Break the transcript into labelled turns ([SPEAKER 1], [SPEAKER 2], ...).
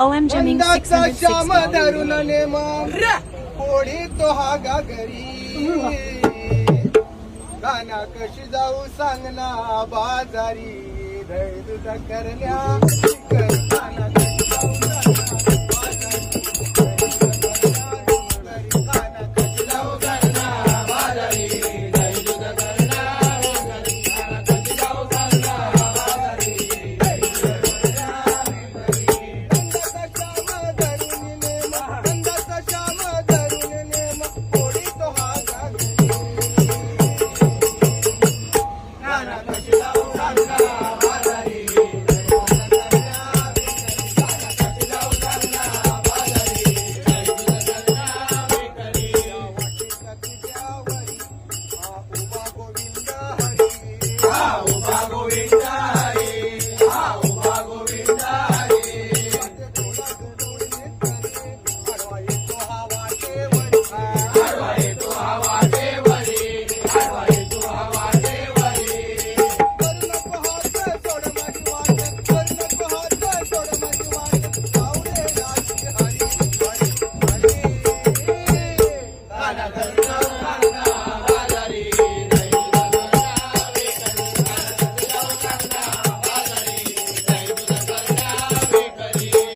[SPEAKER 1] OM Jamming
[SPEAKER 2] Shyam
[SPEAKER 1] 660.
[SPEAKER 2] धरून नेमा. पोळी तो हा घरी गाना कशी जाऊ सांग ना बाजारी दही दुधा करण्या Thank you.